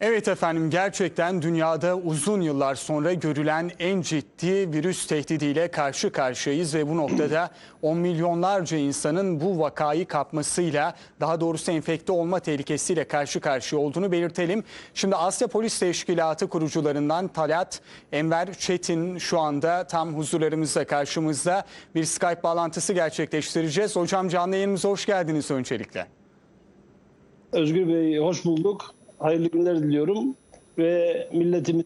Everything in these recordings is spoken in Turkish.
Evet efendim gerçekten dünyada uzun yıllar sonra görülen en ciddi virüs tehdidiyle karşı karşıyayız ve bu noktada on milyonlarca insanın bu vakayı kapmasıyla daha doğrusu enfekte olma tehlikesiyle karşı karşıya olduğunu belirtelim. Şimdi Asya Polis Teşkilatı kurucularından Talat Enver Çetin şu anda tam huzurlarımızda karşımızda bir Skype bağlantısı gerçekleştireceğiz. Hocam canlı yayınımıza hoş geldiniz öncelikle. Özgür Bey hoş bulduk. Hayırlı günler diliyorum ve milletimiz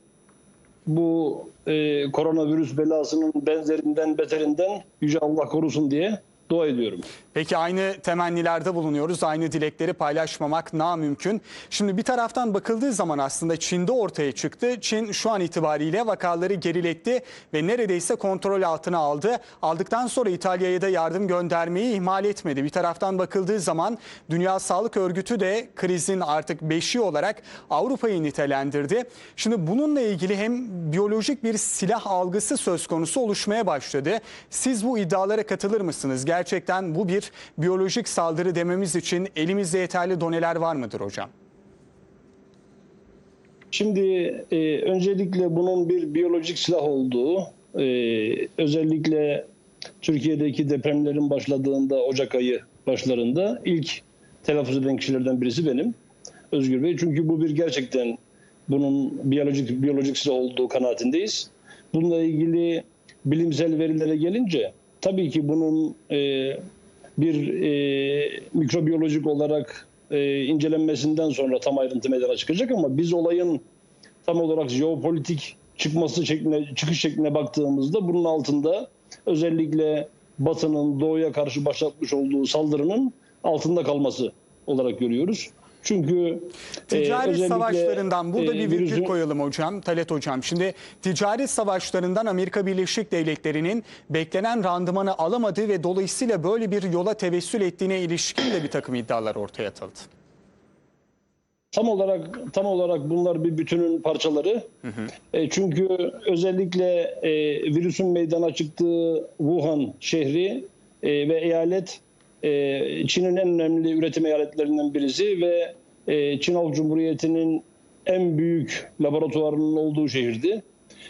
bu e, koronavirüs belasının benzerinden beterinden Yüce Allah korusun diye dua ediyorum. Peki aynı temennilerde bulunuyoruz. Aynı dilekleri paylaşmamak namümkün. Şimdi bir taraftan bakıldığı zaman aslında Çin'de ortaya çıktı. Çin şu an itibariyle vakaları geriletti ve neredeyse kontrol altına aldı. Aldıktan sonra İtalya'ya da yardım göndermeyi ihmal etmedi. Bir taraftan bakıldığı zaman Dünya Sağlık Örgütü de krizin artık beşi olarak Avrupa'yı nitelendirdi. Şimdi bununla ilgili hem biyolojik bir silah algısı söz konusu oluşmaya başladı. Siz bu iddialara katılır mısınız? Gerçekten bu bir biyolojik saldırı dememiz için elimizde yeterli doneler var mıdır hocam? Şimdi e, öncelikle bunun bir biyolojik silah olduğu e, özellikle Türkiye'deki depremlerin başladığında Ocak ayı başlarında ilk telaffuz eden kişilerden birisi benim Özgür Bey. Çünkü bu bir gerçekten bunun biyolojik biyolojik silah olduğu kanaatindeyiz. Bununla ilgili bilimsel verilere gelince tabii ki bunun e, bir e, mikrobiyolojik olarak e, incelenmesinden sonra tam ayrıntı meydana çıkacak ama biz olayın tam olarak jeopolitik çıkması şekline, çıkış şekline baktığımızda bunun altında özellikle Batı'nın doğuya karşı başlatmış olduğu saldırının altında kalması olarak görüyoruz. Çünkü e, Ticaret özellikle, savaşlarından burada e, bir virgül virüsün- koyalım hocam, Talet hocam. Şimdi ticaret savaşlarından Amerika Birleşik Devletleri'nin beklenen randımanı alamadığı ve dolayısıyla böyle bir yola tevessül ettiğine ilişkin de bir takım iddialar ortaya atıldı. Tam olarak tam olarak bunlar bir bütünün parçaları. E, çünkü özellikle e, virüsün meydana çıktığı Wuhan şehri e, ve eyalet e, Çin'in en önemli üretim eyaletlerinden birisi ve e, Çin Halk Cumhuriyeti'nin en büyük laboratuvarının olduğu şehirdi.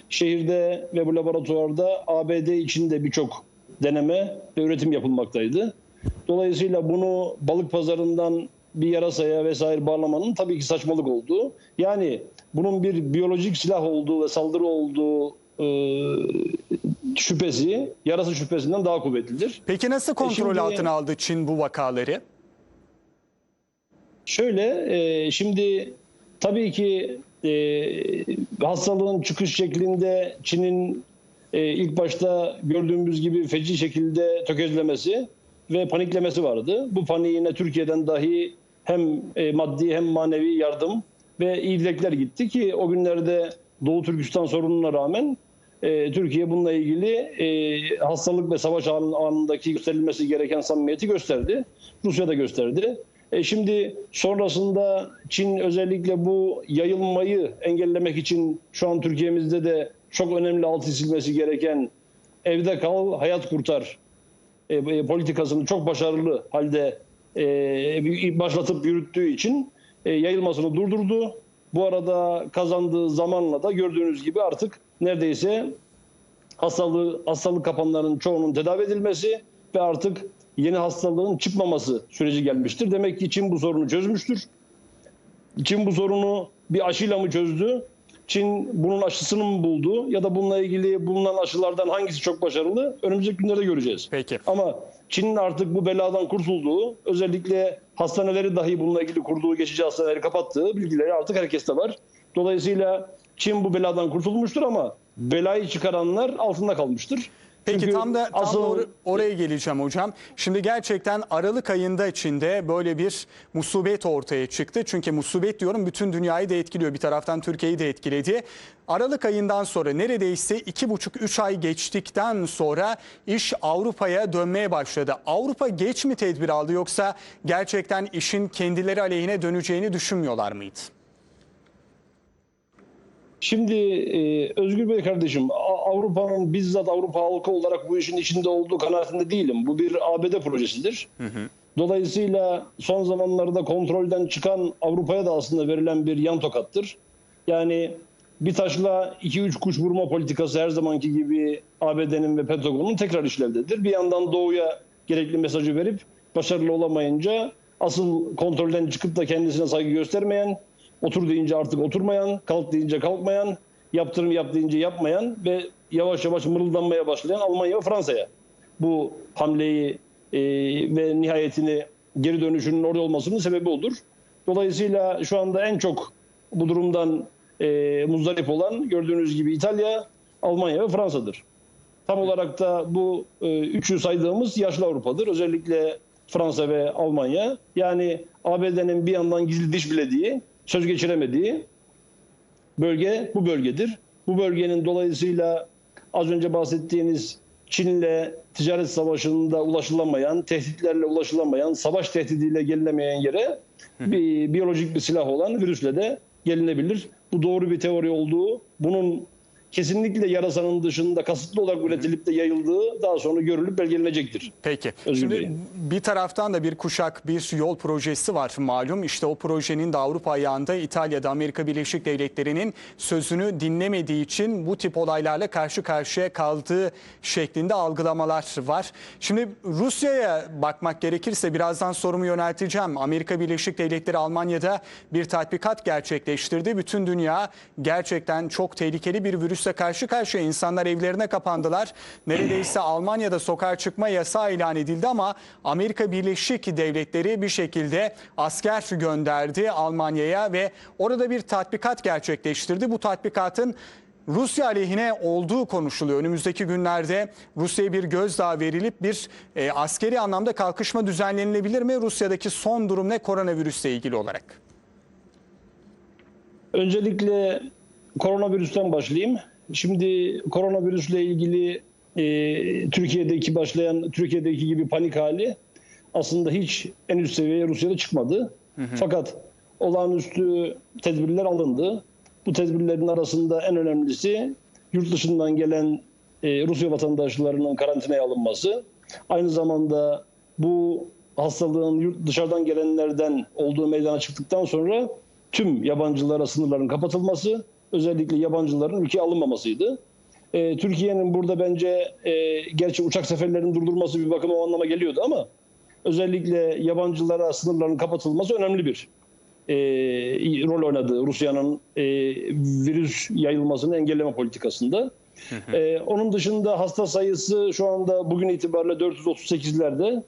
Şehirde ve bu laboratuvarda ABD içinde birçok deneme ve üretim yapılmaktaydı. Dolayısıyla bunu balık pazarından bir yarasaya vesaire bağlamanın tabii ki saçmalık olduğu. Yani bunun bir biyolojik silah olduğu ve saldırı olduğu e, şüphesi, yarasa şüphesinden daha kuvvetlidir. Peki nasıl kontrol şimdi- altına aldı Çin bu vakaları? Şöyle, e, şimdi tabii ki e, hastalığın çıkış şeklinde Çin'in e, ilk başta gördüğümüz gibi feci şekilde tökezlemesi ve paniklemesi vardı. Bu paniğine Türkiye'den dahi hem e, maddi hem manevi yardım ve iyi dilekler gitti ki o günlerde Doğu Türkistan sorununa rağmen e, Türkiye bununla ilgili e, hastalık ve savaş anı- anındaki gösterilmesi gereken samimiyeti gösterdi. Rusya da gösterdi. E şimdi sonrasında Çin özellikle bu yayılmayı engellemek için şu an Türkiye'mizde de çok önemli altı çizilmesi gereken evde kal, hayat kurtar e, e, politikasını çok başarılı halde e, başlatıp yürüttüğü için e, yayılmasını durdurdu. Bu arada kazandığı zamanla da gördüğünüz gibi artık neredeyse hastalığı, hastalık kapanlarının çoğunun tedavi edilmesi ve artık yeni hastalığın çıkmaması süreci gelmiştir. Demek ki Çin bu sorunu çözmüştür. Çin bu sorunu bir aşıyla mı çözdü? Çin bunun aşısını mı buldu? Ya da bununla ilgili bulunan aşılardan hangisi çok başarılı? Önümüzdeki günlerde göreceğiz. Peki. Ama Çin'in artık bu beladan kurtulduğu, özellikle hastaneleri dahi bununla ilgili kurduğu geçici hastaneleri kapattığı bilgileri artık herkeste var. Dolayısıyla Çin bu beladan kurtulmuştur ama belayı çıkaranlar altında kalmıştır. Peki Çünkü tam da tam asıl- or- oraya geleceğim hocam. Şimdi gerçekten Aralık ayında içinde böyle bir musibet ortaya çıktı. Çünkü musibet diyorum bütün dünyayı da etkiliyor. Bir taraftan Türkiye'yi de etkiledi. Aralık ayından sonra neredeyse iki buçuk üç ay geçtikten sonra iş Avrupa'ya dönmeye başladı. Avrupa geç mi tedbir aldı yoksa gerçekten işin kendileri aleyhine döneceğini düşünmüyorlar mıydı? Şimdi e, Özgür Bey kardeşim Avrupa'nın bizzat Avrupa halkı olarak bu işin içinde olduğu kanaatinde değilim. Bu bir ABD projesidir. Dolayısıyla son zamanlarda kontrolden çıkan Avrupa'ya da aslında verilen bir yan tokattır. Yani bir taşla iki üç kuş vurma politikası her zamanki gibi ABD'nin ve Pentagon'un tekrar işlevdedir. Bir yandan doğuya gerekli mesajı verip başarılı olamayınca asıl kontrolden çıkıp da kendisine saygı göstermeyen, otur deyince artık oturmayan, kalk deyince kalkmayan, yaptırım yap deyince yapmayan ve yavaş yavaş mırıldanmaya başlayan Almanya ve Fransa'ya bu hamleyi e, ve nihayetini geri dönüşünün orada olmasının sebebi olur. Dolayısıyla şu anda en çok bu durumdan e, muzdarip olan gördüğünüz gibi İtalya, Almanya ve Fransa'dır. Tam olarak da bu e, üçü saydığımız yaşlı Avrupa'dır. Özellikle Fransa ve Almanya. Yani ABD'nin bir yandan gizli diş bilediği, söz geçiremediği bölge bu bölgedir. Bu bölgenin dolayısıyla az önce bahsettiğiniz Çin'le ticaret savaşında ulaşılamayan, tehditlerle ulaşılamayan, savaş tehdidiyle gelinemeyen yere bir biyolojik bir silah olan virüsle de gelinebilir. Bu doğru bir teori olduğu, bunun kesinlikle yarasanın dışında kasıtlı olarak üretilip de yayıldığı daha sonra görülüp belgelenecektir. Peki. Özür Şimdi dilerim. bir taraftan da bir kuşak, bir yol projesi var malum. İşte o projenin de Avrupa ayağında İtalya'da Amerika Birleşik Devletleri'nin sözünü dinlemediği için bu tip olaylarla karşı karşıya kaldığı şeklinde algılamalar var. Şimdi Rusya'ya bakmak gerekirse birazdan sorumu yönelteceğim. Amerika Birleşik Devletleri Almanya'da bir tatbikat gerçekleştirdi. Bütün dünya gerçekten çok tehlikeli bir virüsle karşı karşıya. İnsanlar evlerine kapandılar. Neredeyse Almanya'da sokağa çıkma yasağı ilan edildi ama Amerika Birleşik Devletleri bir şekilde asker gönderdi Almanya'ya ve orada bir tatbikat gerçekleştirdi. Bu tatbikatın Rusya aleyhine olduğu konuşuluyor. Önümüzdeki günlerde Rusya'ya bir gözdağı verilip bir e, askeri anlamda kalkışma düzenlenilebilir mi? Rusya'daki son durum ne koronavirüsle ilgili olarak? Öncelikle koronavirüsten başlayayım. Şimdi koronavirüsle ilgili e, Türkiye'deki başlayan Türkiye'deki gibi panik hali aslında hiç en üst seviyeye Rusya'da çıkmadı. Fakat olağanüstü tedbirler alındı. Bu tedbirlerin arasında en önemlisi yurt dışından gelen e, Rusya vatandaşlarının karantinaya alınması. Aynı zamanda bu hastalığın yurt dışarıdan gelenlerden olduğu meydana çıktıktan sonra tüm yabancılara sınırların kapatılması, özellikle yabancıların ülkeye alınmamasıydı. E, Türkiye'nin burada bence e, gerçi uçak seferlerinin durdurması bir bakıma o anlama geliyordu ama özellikle yabancılara sınırların kapatılması önemli bir e, rol oynadı Rusya'nın e, virüs yayılmasını engelleme politikasında. E, onun dışında hasta sayısı şu anda bugün itibariyle 438'lerde.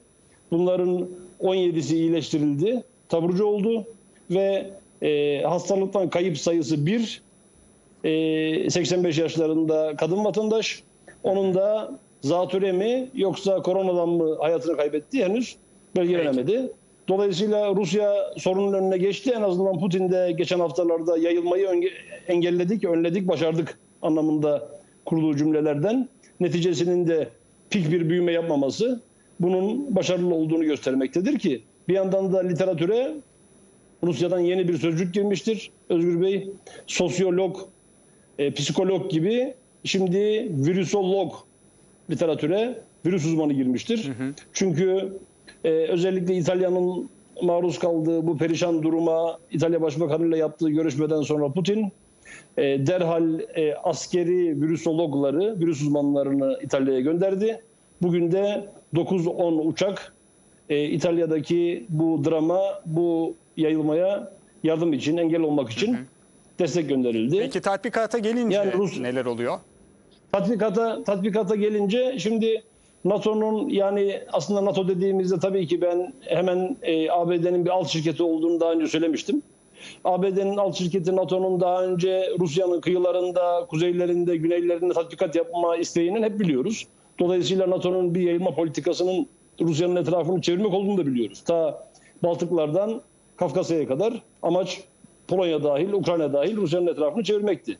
Bunların 17'si iyileştirildi, taburcu oldu ve e, hastalıktan kayıp sayısı 1. E, 85 yaşlarında kadın vatandaş. Onun da zatüre mi yoksa koronadan mı hayatını kaybetti henüz belgelenemedi. Dolayısıyla Rusya sorunun önüne geçti. En azından Putin de geçen haftalarda yayılmayı engelledik, önledik, başardık anlamında kurduğu cümlelerden. Neticesinin de pik bir büyüme yapmaması bunun başarılı olduğunu göstermektedir ki bir yandan da literatüre Rusya'dan yeni bir sözcük girmiştir Özgür Bey. Sosyolog, e, psikolog gibi şimdi virüsolog literatüre virüs uzmanı girmiştir. Çünkü e, özellikle İtalya'nın maruz kaldığı bu perişan duruma İtalya Başbakanı ile yaptığı görüşmeden sonra Putin e, derhal e, askeri virüsologları, virüs uzmanlarını İtalya'ya gönderdi. Bugün de 9-10 uçak e, İtalya'daki bu drama, bu yayılmaya yardım için, engel olmak için destek gönderildi. Peki tatbikata gelince Yani Rus- neler oluyor? Tatbikata tatbikata gelince şimdi NATO'nun yani aslında NATO dediğimizde tabii ki ben hemen e, ABD'nin bir alt şirketi olduğunu daha önce söylemiştim. ABD'nin alt şirketi NATO'nun daha önce Rusya'nın kıyılarında, kuzeylerinde, güneylerinde tatbikat yapma isteğinin hep biliyoruz. Dolayısıyla NATO'nun bir yayılma politikasının Rusya'nın etrafını çevirmek olduğunu da biliyoruz. Ta Baltıklardan Kafkasya'ya kadar amaç Polonya dahil, Ukrayna dahil Rusya'nın etrafını çevirmekti.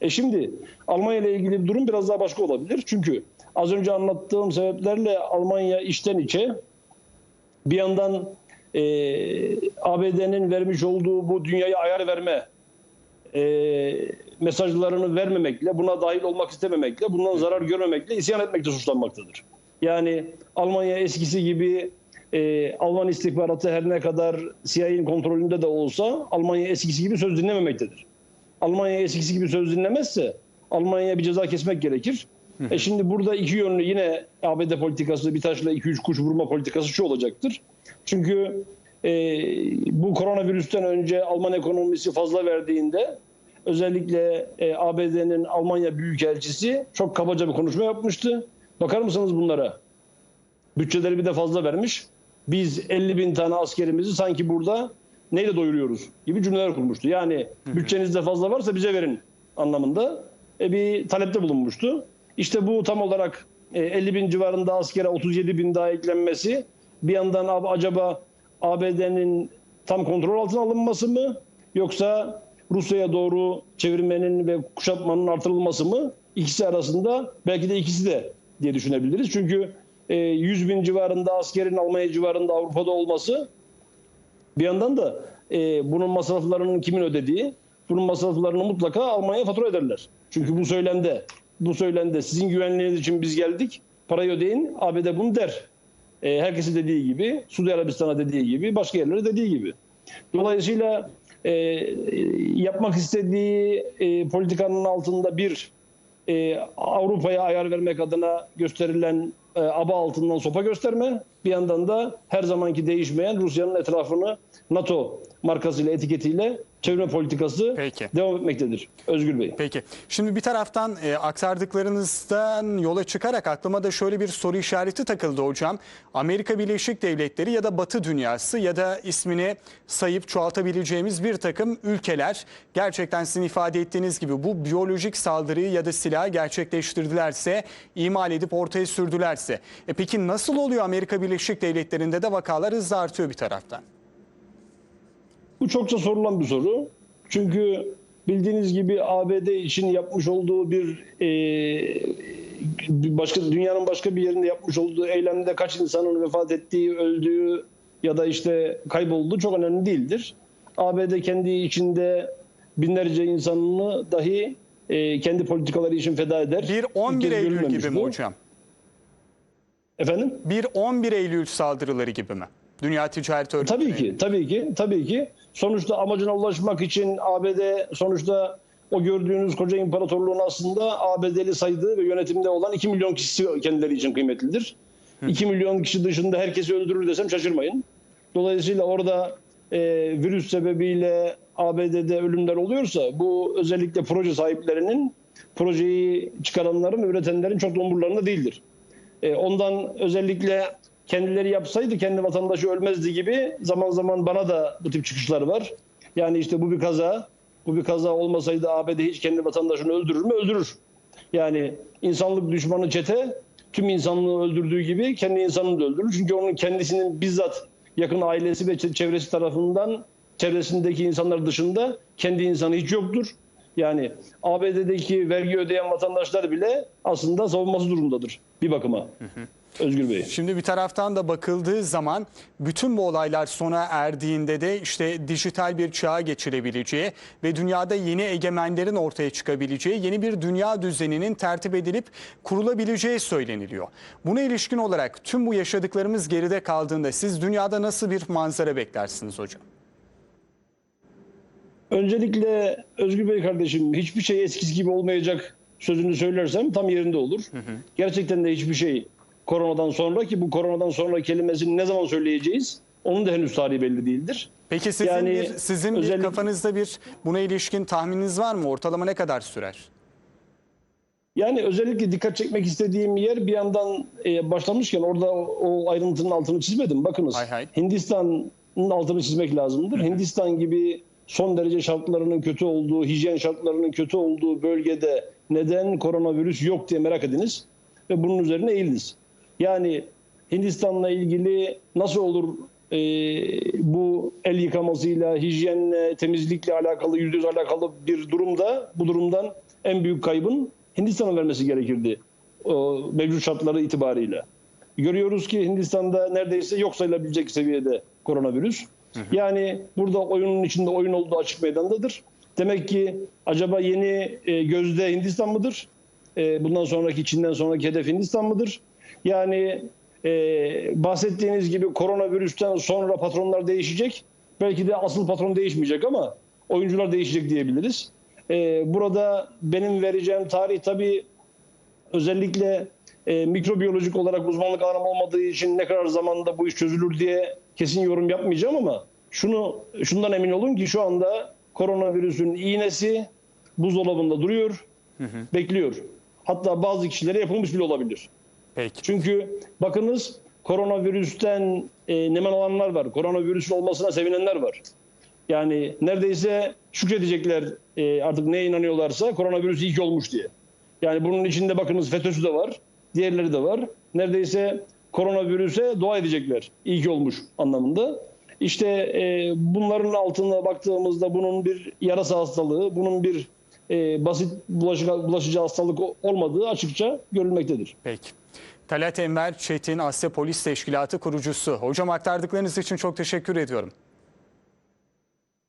E şimdi Almanya ile ilgili bir durum biraz daha başka olabilir. Çünkü az önce anlattığım sebeplerle Almanya içten içe bir yandan e, ABD'nin vermiş olduğu bu dünyaya ayar verme e, mesajlarını vermemekle, buna dahil olmak istememekle, bundan zarar görmemekle isyan etmekte suçlanmaktadır. Yani Almanya eskisi gibi e, Alman istihbaratı her ne kadar CIA'nin kontrolünde de olsa Almanya eskisi gibi söz dinlememektedir. Almanya eskisi gibi söz dinlemezse Almanya'ya bir ceza kesmek gerekir. E şimdi burada iki yönlü yine ABD politikası bir taşla iki üç kuş vurma politikası şu olacaktır. Çünkü e, bu koronavirüsten önce Alman ekonomisi fazla verdiğinde özellikle e, ABD'nin Almanya Büyükelçisi çok kabaca bir konuşma yapmıştı. Bakar mısınız bunlara? Bütçeleri bir de fazla vermiş. Biz 50 bin tane askerimizi sanki burada neyle doyuruyoruz gibi cümleler kurmuştu. Yani bütçenizde fazla varsa bize verin anlamında e, bir talepte bulunmuştu. İşte bu tam olarak e, 50 bin civarında askere 37 bin daha eklenmesi bir yandan ab- acaba ABD'nin tam kontrol altına alınması mı yoksa Rusya'ya doğru çevirmenin ve kuşatmanın artırılması mı? İkisi arasında belki de ikisi de diye düşünebiliriz. Çünkü e, 100 bin civarında askerin Almanya civarında Avrupa'da olması bir yandan da e, bunun masraflarının kimin ödediği, bunun masraflarını mutlaka Almanya fatura ederler. Çünkü bu söylemde, bu söylemde sizin güvenliğiniz için biz geldik, parayı ödeyin, ABD bunu der. E, herkesin dediği gibi, Suudi Arabistan'a dediği gibi, başka yerlere dediği gibi. Dolayısıyla e, yapmak istediği e, politikanın altında bir e, Avrupa'ya ayar vermek adına gösterilen e, aba altından sopa gösterme. Bir yandan da her zamanki değişmeyen Rusya'nın etrafını NATO markasıyla etiketiyle çevirme politikası Peki. devam etmektedir. Özgür Bey. Peki. Şimdi bir taraftan e, aktardıklarınızdan yola çıkarak aklıma da şöyle bir soru işareti takıldı hocam. Amerika Birleşik Devletleri ya da Batı dünyası ya da ismini sayıp çoğaltabileceğimiz bir takım ülkeler gerçekten sizin ifade ettiğiniz gibi bu biyolojik saldırıyı ya da silahı gerçekleştirdilerse, imal edip ortaya sürdülerse. E peki nasıl oluyor Amerika Birleşik Devletleri'nde de vakalar hızla artıyor bir taraftan? Bu çokça sorulan bir soru. Çünkü bildiğiniz gibi ABD için yapmış olduğu bir e, başka dünyanın başka bir yerinde yapmış olduğu eylemde kaç insanın vefat ettiği, öldüğü ya da işte kaybolduğu çok önemli değildir. ABD kendi içinde binlerce insanını dahi e, kendi politikaları için feda eder. Bir 11 İlk kez Eylül gibi mi hocam? Efendim? Bir 11 Eylül saldırıları gibi mi? Dünya Ticaret Örgütü. Tabii ki, tabii ki, tabii ki. Sonuçta amacına ulaşmak için ABD sonuçta o gördüğünüz koca imparatorluğun aslında ABD'li saydığı ve yönetimde olan 2 milyon kişisi kendileri için kıymetlidir. 2 milyon kişi dışında herkesi öldürür desem şaşırmayın. Dolayısıyla orada e, virüs sebebiyle ABD'de ölümler oluyorsa bu özellikle proje sahiplerinin, projeyi çıkaranların, üretenlerin çok da umurlarında değildir. E, ondan özellikle kendileri yapsaydı kendi vatandaşı ölmezdi gibi zaman zaman bana da bu tip çıkışlar var. Yani işte bu bir kaza, bu bir kaza olmasaydı ABD hiç kendi vatandaşını öldürür mü? Öldürür. Yani insanlık düşmanı çete tüm insanlığı öldürdüğü gibi kendi insanını da öldürür. Çünkü onun kendisinin bizzat yakın ailesi ve çevresi tarafından çevresindeki insanlar dışında kendi insanı hiç yoktur. Yani ABD'deki vergi ödeyen vatandaşlar bile aslında savunması durumundadır bir bakıma. Özgür Bey. Şimdi bir taraftan da bakıldığı zaman bütün bu olaylar sona erdiğinde de işte dijital bir çağa geçilebileceği ve dünyada yeni egemenlerin ortaya çıkabileceği yeni bir dünya düzeninin tertip edilip kurulabileceği söyleniliyor. Buna ilişkin olarak tüm bu yaşadıklarımız geride kaldığında siz dünyada nasıl bir manzara beklersiniz hocam? Öncelikle Özgür Bey kardeşim hiçbir şey eskisi gibi olmayacak sözünü söylersem tam yerinde olur. Gerçekten de hiçbir şey koronadan sonra ki bu koronadan sonra kelimesini ne zaman söyleyeceğiz onun da henüz tarihi belli değildir. Peki sizin Yani bir sizin bir özellikle- kafanızda bir buna ilişkin tahmininiz var mı? Ortalama ne kadar sürer? Yani özellikle dikkat çekmek istediğim yer bir yandan e, başlamışken orada o, ayrıntının altını çizmedim. Bakınız Hay hay. Hindistan'ın altını çizmek lazımdır. Hindistan gibi son derece şartlarının kötü olduğu, hijyen şartlarının kötü olduğu bölgede neden koronavirüs yok diye merak ediniz ve bunun üzerine eğiliniz. Yani Hindistan'la ilgili nasıl olur e, bu el yıkamasıyla, hijyenle, temizlikle alakalı, yüzde yüz alakalı bir durumda bu durumdan en büyük kaybın Hindistan'a vermesi gerekirdi o mevcut şartları itibariyle. Görüyoruz ki Hindistan'da neredeyse yok sayılabilecek seviyede koronavirüs. Yani burada oyunun içinde oyun olduğu açık meydandadır. Demek ki acaba yeni e, gözde Hindistan mıdır? E, bundan sonraki Çin'den sonraki hedef Hindistan mıdır? Yani e, bahsettiğiniz gibi koronavirüsten sonra patronlar değişecek. Belki de asıl patron değişmeyecek ama oyuncular değişecek diyebiliriz. E, burada benim vereceğim tarih tabii özellikle e, mikrobiyolojik olarak uzmanlık alanım olmadığı için ne kadar zamanda bu iş çözülür diye kesin yorum yapmayacağım ama şunu şundan emin olun ki şu anda koronavirüsün iğnesi buzdolabında duruyor, bekliyor. Hatta bazı kişilere yapılmış bile olabilir. Peki. Çünkü bakınız koronavirüsten e, nemen olanlar var. Koronavirüsün olmasına sevinenler var. Yani neredeyse şükredecekler e, artık neye inanıyorlarsa koronavirüs iyi ki olmuş diye. Yani bunun içinde bakınız FETÖ'sü de var. Diğerleri de var. Neredeyse koronavirüse dua edecekler. İyi ki olmuş anlamında. İşte e, bunların altına baktığımızda bunun bir yarasa hastalığı, bunun bir e, basit bulaşıcı, bulaşıcı hastalık olmadığı açıkça görülmektedir. Peki. Talat Enver Çetin Asya Polis Teşkilatı kurucusu. Hocam aktardıklarınız için çok teşekkür ediyorum.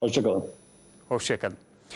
Hoşçakalın. Hoşçakalın.